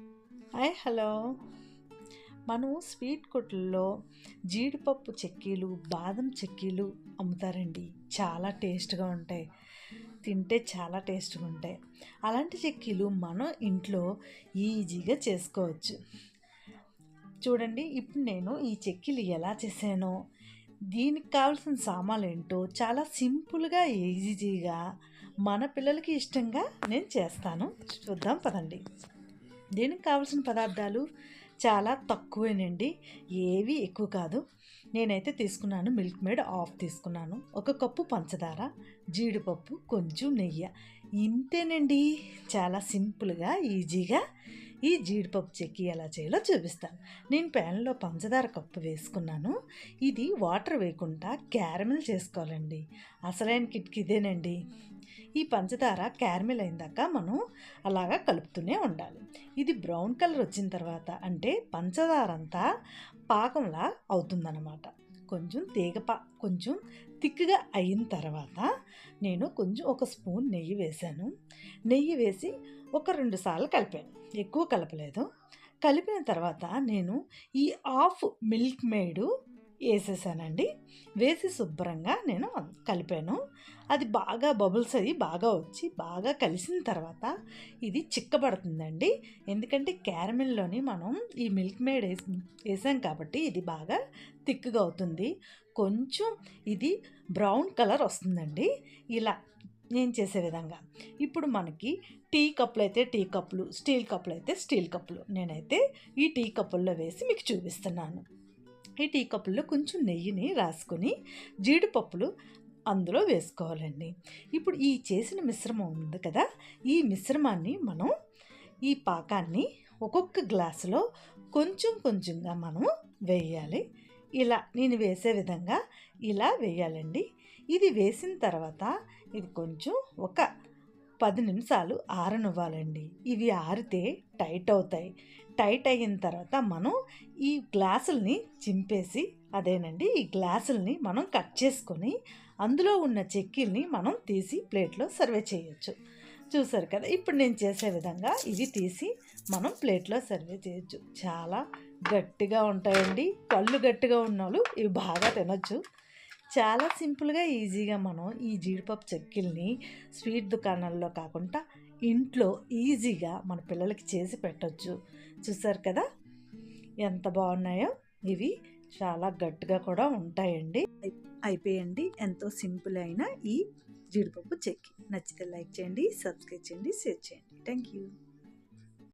Hi hello. మనం sweet కొట్లలో జీడిపప్పు చెక్కీలు బాదం చెక్కీలు అమ్ముతారండి. చాలా టేస్ట్గా ఉంటాయి. తింటే చాలా టేస్ట్గా ఉంటాయి. అలాంటి చెక్కీలు మనం ఇంట్లో ఈజీగా చేసుకోవచ్చు. చూడండి ఇప్పుడు నేను ఈ చెక్కీలు ఎలా చేశానో. దీనికి కావాల్సిన సామాన్లు ఏంటో చాలా సింపుల్గా ఈజీగా మన పిల్లలకి ఇష్టంగా నేను చేస్తాను. చూద్దాం పదండి. దీనికి కావాల్సిన పదార్థాలు చాలా తక్కువేనండి. ఏవి ఎక్కువ కాదు. నేనైతే తీసుకున్నాను మిల్క్ మేడ్ ఆఫ్ తీసుకున్నాను. ఒక కప్పు పంచదార జీడిపప్పు కొంచెం నెయ్యి. ఇంతేనండి. చాలా సింపుల్గా ఈజీగా ఈ జీడిపప్పు చెక్కి ఎలా చేయాలో చూపిస్తాను. నేను ప్యాన్లో పంచదార కప్పు వేసుకున్నాను. ఇది వాటర్ వేయకుండా క్యారమిల్ చేసుకోవాలండి. అసలైన కిట్కి ఇదేనండి. ఈ పంచదార క్యారమిల్ అయిందాక మనం అలాగా కలుపుతూనే ఉండాలి. ఇది బ్రౌన్ కలర్ వచ్చిన తర్వాత అంటే పంచదార అంతా పాకంలా అవుతుందన్నమాట. కొంచెం తీగప కొంచెం థిక్గా అయిన తర్వాత నేను కొంచెం ఒక స్పూన్ నెయ్యి వేశాను. నెయ్యి వేసి ఒక రెండు సార్లు కలిపాను. ఎక్కువ కలపలేదు. కలిపిన తర్వాత నేను ఈ హాఫ్ మిల్క్ మేడు వేసేసానండి. వేసి శుభ్రంగా నేను కలిపాను. అది బాగా బబుల్స్ అది బాగా వచ్చి బాగా కలిసిన తర్వాత ఇది చిక్కబడుతుందండి. ఎందుకంటే క్యారమిల్లోని మనం ఈ మిల్క్ మేడ్ వేసి వేసాం కాబట్టి ఇది బాగా థిక్గా అవుతుంది. కొంచెం ఇది బ్రౌన్ కలర్ వస్తుందండి. ఇలా నేను చేసే విధంగా. ఇప్పుడు మనకి టీ కప్పులు అయితే టీ కప్పులు స్టీల్ కప్పులు అయితే స్టీల్ కప్పులు. నేనైతే ఈ టీ కప్పుల్లో వేసి మీకు చూపిస్తున్నాను. ఈ టీ కప్పుల్లో కొంచెం నెయ్యిని రాసుకొని జీడిపప్పులు అందులో వేసుకోవాలండి. ఇప్పుడు ఈ చేసిన మిశ్రమం ఉంది కదా ఈ మిశ్రమాన్ని మనం ఈ పాకాన్ని ఒక్కొక్క గ్లాసులో కొంచెం కొంచెంగా మనం వేయాలి. ఇలా నేను వేసే విధంగా ఇలా వేయాలండి. ఇది వేసిన తర్వాత ఇది కొంచెం ఒక పది నిమిషాలు ఆరనివ్వాలండి. ఇవి ఆరితే టైట్ అవుతాయి. టైట్ అయిన తర్వాత మనం ఈ గ్లాసుల్ని చింపేసి అదేనండి ఈ గ్లాసుల్ని మనం కట్ చేసుకొని అందులో ఉన్న చెక్కీల్ని మనం తీసి ప్లేట్లో సర్వే చేయొచ్చు. చూసారు కదా ఇప్పుడు నేను చేసే విధంగా ఇది తీసి మనం ప్లేట్లో సర్వే చేయొచ్చు. చాలా గట్టిగా ఉంటాయండి. పళ్ళు గట్టిగా ఉన్న వాళ్ళు ఇవి బాగా తినొచ్చు. చాలా సింపుల్గా ఈజీగా మనం ఈ జీడిపప్పు చెక్కిల్ని స్వీట్ దుకాణాల్లో కాకుండా ఇంట్లో ఈజీగా మన పిల్లలకి చేసి పెట్టచ్చు. చూసారు కదా? ఎంత బాగున్నాయో? ఇవి చాలా గట్టిగా కూడా ఉంటాయండి. అయిపోయండి ఎంతో సింపుల్ అయిన ఈ జీడిపప్పు చెక్కి. నచ్చితే లైక్ చేయండి సబ్స్క్రైబ్ చేయండి షేర్ చేయండి. Thank you